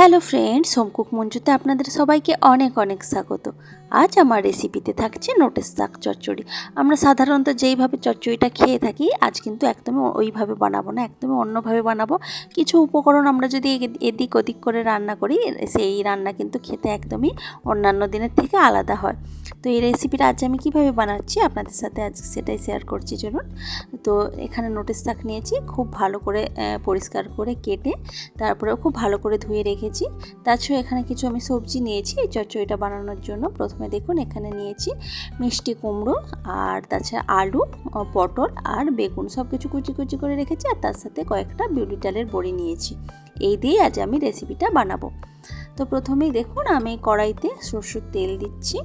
Hello friends home cook মঞ্জুতে আপনাদের সবাইকে অনেক অনেক স্বাগত। আজ আমার রেসিপিতে থাকছে নোটের শাক চচ্চড়ি। আমরা সাধারণত যেইভাবে চচ্চড়িটা খেয়ে থাকি, আজ কিন্তু একদমই ওইভাবে বানাবো না, একদমই অন্যভাবে বানাবো। কিছু উপকরণ আমরা যদি এদিক ওদিক করে রান্না করি, সেই রান্না কিন্তু খেতে একদমই অন্যান্য দিনের থেকে আলাদা হয়। তো এই রেসিপিটা আজ আমি কীভাবে বানাচ্ছি আপনাদের সাথে আজ সেটাই শেয়ার করছি, চলুন। তো এখানে নোটের শাক নিয়েছি, খুব ভালো করে পরিষ্কার করে কেটে, তারপরেও খুব ভালো করে ধুয়ে রেখেছি। তাছাড়া এখানে কিছু আমি সবজি নিয়েছি, এই চচ্চড়িটা বানানোর জন্য। প্রথমে দেখুন, এখানে নিয়েছি মিষ্টি কুমড়ো আর তাছাড়া আলু পটল আর বেগুন। সব কিছু কুচি কুচি করে রেখেছি আর তার সাথে কয়েকটা বিউলি ডালের বড়ি নিয়েছি। এই দিয়ে আজ আমি রেসিপিটা বানাবো। তো প্রথমেই দেখুন, আমি কড়াইতে সরষের তেল দিচ্ছি।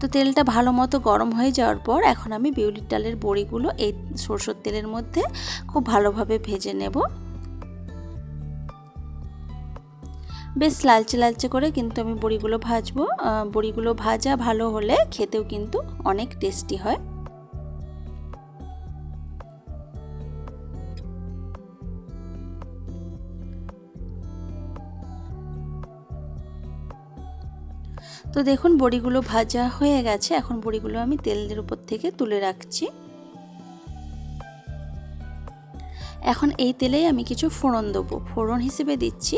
তো তেলটা ভালো মতো গরম হয়ে যাওয়ার পর এখন আমি বিউলির ডালের বড়িগুলো এই সরষের তেলের মধ্যে খুব ভালোভাবে ভেজে নেব। বেশ লালচে লালচে করে কিন্তু আমি বড়িগুলো ভাজবো। বড়িগুলো ভাজা ভালো হলে খেতেও কিন্তু অনেক টেস্টি হয়। তো দেখুন, বড়িগুলো ভাজা হয়ে গেছে। এখন বড়িগুলো আমি তেলের উপর থেকে তুলে রাখছি। এখন এই তেলেই আমি কিছু ফোড়ন দেবো। ফোড়ন হিসেবে দিচ্ছি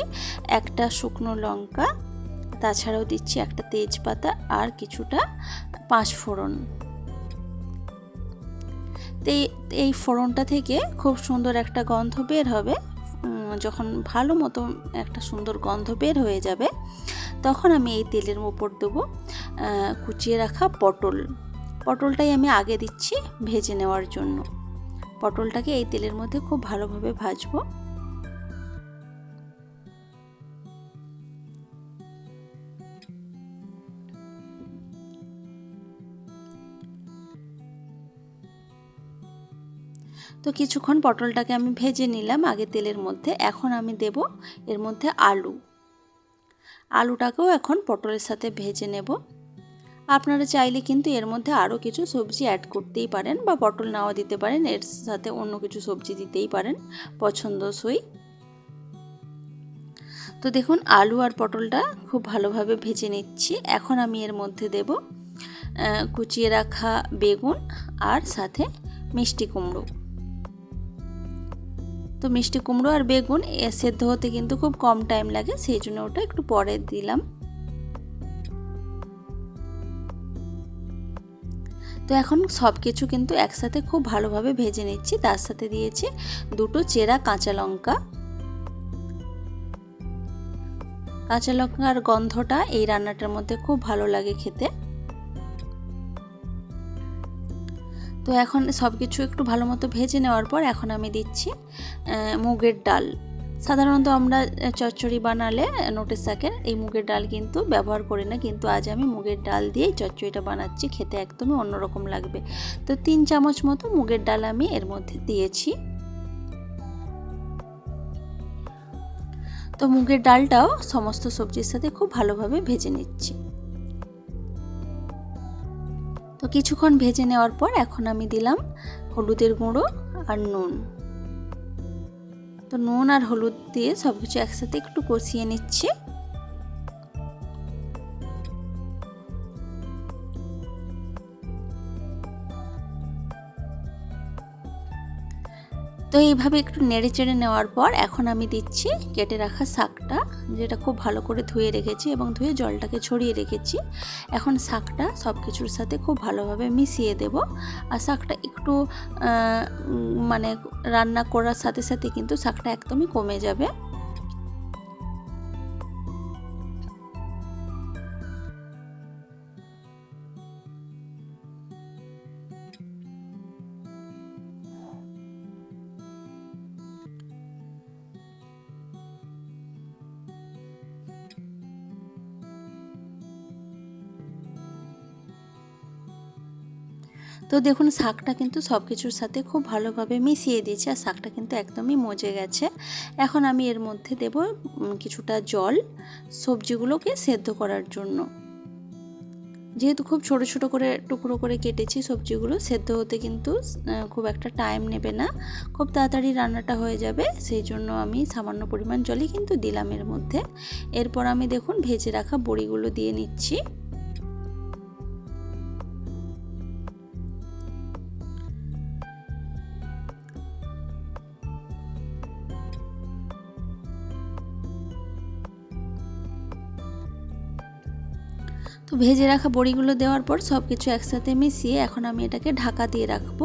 একটা শুকনো লঙ্কা, তাছাড়াও দিচ্ছি একটা তেজপাতা আর কিছুটা পাঁচ ফোড়ন। এই ফোড়নটা থেকে খুব সুন্দর একটা গন্ধ বের হবে। যখন ভালো মতো একটা সুন্দর গন্ধ বের হয়ে যাবে, তখন আমি এই তেলের উপর দেবো কুচিয়ে রাখা পটল। পটলটাই আমি আগে দিচ্ছি ভেজে নেওয়ার জন্য। পটলটাকে এই তেলের মধ্যে খুব ভালোভাবে ভাজবো। তো কিছুক্ষণ পটলটাকে আমি ভেজে নিলাম আগে তেলের মধ্যে, এখন আমি দেব এর মধ্যে আলু। আলুটাকেও এখন পটলের সাথে ভেজে নেব। আপনারা চাইলে কিন্তু এর মধ্যে আরও কিছু সবজি অ্যাড করতেই পারেন বা পটল নাও দিতে পারেন, এর সাথে অন্য কিছু সবজি দিতেই পারেন পছন্দসই তো দেখুন, আলু আর পটলটা খুব ভালোভাবে ভেজে নিচ্ছি। এখন আমি এর মধ্যে দেব কুচিয়ে রাখা বেগুন আর সাথে মিষ্টি কুমড়ো। তো মিষ্টি কুমড়ো আর বেগুন সেদ্ধ হতে কিন্তু খুব কম টাইম লাগে, সেই জন্য ওটা একটু পরে দিলাম। তো এখন সব কিছু কিন্তু একসাথে খুব ভালোভাবে ভেজে নিচ্ছি। তার সাথে দিয়েছি দুটো চেরা কাঁচা লঙ্কা। কাঁচা লঙ্কার গন্ধটা এই রান্নাটার মধ্যে খুব ভালো লাগে খেতে। তো এখন সব কিছু একটু ভালো মতো ভেজে নেওয়ার পর এখন আমি দিচ্ছি মুগের ডাল। সাধারণত আমরা চচ্চড়ি বানালে নোটের শাকের এই মুগের ডাল কিন্তু ব্যবহার করি না, কিন্তু আজ আমি মুগের ডাল দিয়েই চচ্চড়িটা বানাচ্ছি, খেতে একদমই অন্যরকম লাগবে। তো তিন চামচ মতো মুগের ডাল আমি এর মধ্যে দিয়েছি। তো মুগের ডালটাও সমস্ত সবজির সাথে খুব ভালোভাবে ভেজে নিচ্ছি। তো কিছুক্ষণ ভেজে নেওয়ার পর এখন আমি দিলাম হলুদের গুঁড়ো আর নুন। তো নুন আর হলুদ দিয়ে সব কিছু একসাথে একটু কষিয়ে নিচ্ছি। তো এইভাবে একটু নেড়ে চেড়ে নেওয়ার পর এখন আমি দিচ্ছি কেটে রাখা শাকটা, যেটা খুব ভালো করে ধুয়ে রেখেছি এবং ধুয়ে জলটাকে ছড়িয়ে রেখেছি। এখন শাকটা সব কিছুর সাথে খুব ভালোভাবে মিশিয়ে দেব। আর শাকটা একটু মানে রান্না করার সাথে সাথে কিন্তু শাকটা একদমই কমে যাবে। তো দেখুন, শাকটা কিন্তু সব কিছুর সাথে খুব ভালোভাবে মিশিয়ে দিয়েছি আর শাকটা কিন্তু একদমই মজে গেছে। এখন আমি এর মধ্যে দেব কিছুটা জল সবজিগুলোকে সেদ্ধ করার জন্য। যেহেতু খুব ছোট ছোট করে, টুকরো করে কেটেছি সবজিগুলো, সেদ্ধ হতে কিন্তু খুব একটা টাইম নেবে না। খুব তাড়াতাড়ি রান্নাটা হয়ে যাবে, সেই জন্য আমি সামান্য পরিমাণ জলই কিন্তু দিলাম এর মধ্যে। এরপর আমি দেখুন, ভেজে রাখা বড়িগুলো দিয়ে নিচ্ছি। তো ভেজে রাখা বড়িগুলো দেওয়ার পর সব কিছু একসাথে মিশিয়ে এখন আমি এটাকে ঢাকা দিয়ে রাখব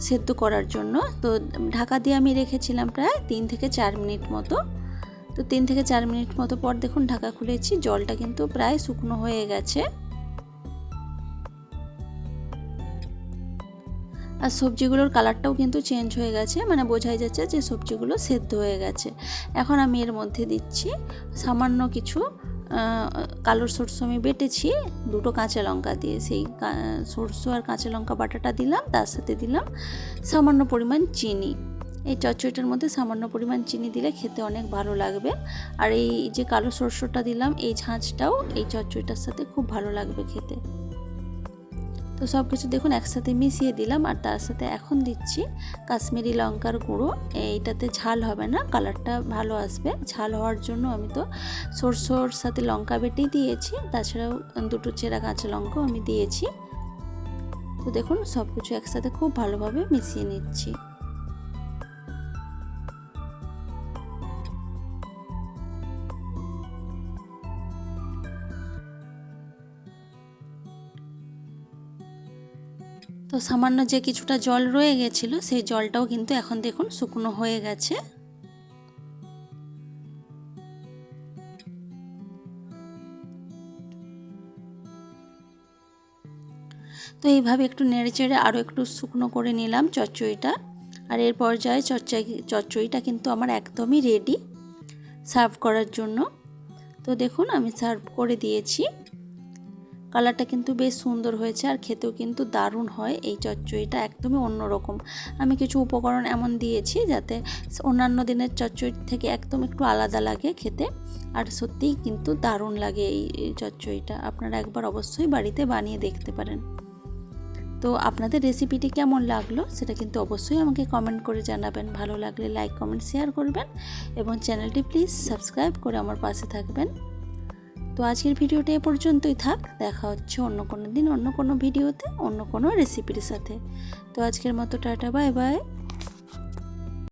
সেদ্ধ করার জন্য। তো ঢাকা দিয়ে আমি রেখেছিলাম প্রায় তিন থেকে চার মিনিট মতো। তো তিন থেকে চার মিনিট মতো পর দেখুন ঢাকা খুলেছি, জলটা কিন্তু প্রায় শুকনো হয়ে গেছে। আর সবজিগুলোর কালারটাও কিন্তু চেঞ্জ হয়ে গেছে মানে বোঝাই যাচ্ছে যে সবজিগুলো সেদ্ধ হয়ে গেছে। এখন আমি এর মধ্যে দিচ্ছি সামান্য কিছু কালোর সরষে আমি বেটেছি, দুটো কাঁচা লঙ্কা দিয়ে সেই সরষে আর কাঁচা লঙ্কা বাটাটা দিলাম, তার সাথে দিলাম সামান্য পরিমাণ চিনি। এই চচ্চড়িটার মধ্যে সামান্য পরিমাণ চিনি দিলে খেতে অনেক ভালো লাগবে। আর এই যে কালো সরষেটা দিলাম, এই ঝাঁঝটাও এই চচ্চড়িটার সাথে খুব ভালো লাগবে খেতে। তো সব কিছু দেখুন একসাথে মিশিয়ে দিলাম আর তার সাথে এখন দিচ্ছি কাশ্মীরি লঙ্কার গুঁড়ো। এইটাতে ঝাল হবে না, কালারটা ভালো আসবে। ঝাল হওয়ার জন্য আমি তো সরষোর সাথে লঙ্কা বেটেই দিয়েছি, তাছাড়াও দুটো চেরা কাঁচা লঙ্কাও আমি দিয়েছি। তো দেখুন সব কিছু একসাথে খুব ভালোভাবে মিশিয়ে নিচ্ছি। তো সামান্য যে কিছুটা জল রয়ে গেছিল, সেই জলটাও কিন্তু এখন দেখুন শুকনো হয়ে গেছে। তো এইভাবে একটু নেড়ে চেড়ে আরও একটু শুকনো করে নিলাম চচ্চড়িটা। আর এর পর্যায়ে চচ্চড়ি, চচ্চড়িটা কিন্তু আমার একদমই রেডি সার্ভ করার জন্য। তো দেখুন আমি সার্ভ করে দিয়েছি। কালারটা কিন্তু বেশ সুন্দর হয়েছে আর খেতেও কিন্তু দারুণ হয়। এই চচ্চড়িটা একদমই অন্যরকম। আমি কিছু উপকরণ এমন দিয়েছি যাতে অন্যান্য দিনের চচ্চড়ি থেকে একদম একটু আলাদা লাগে খেতে আর সত্যিই কিন্তু দারুণ লাগে এই চচ্চড়িটা। আপনারা একবার অবশ্যই বাড়িতে বানিয়ে দেখতে পারেন। তো আপনাদের রেসিপিটি কেমন লাগল সেটা কিন্তু অবশ্যই আমাকে কমেন্ট করে জানাবেন। ভালো লাগলে লাইক, কমেন্ট, শেয়ার করবেন এবং চ্যানেলটি প্লিজ সাবস্ক্রাইব করে আমার পাশে থাকবেন। তো আজকের ভিডিওটা এ পর্যন্তই থাক, দেখা হচ্ছে অন্য কোনো দিন, অন্য কোনো ভিডিওতে, অন্য কোনো রেসিপির সাথে। তো আজকের মতো টাটা বাই বাই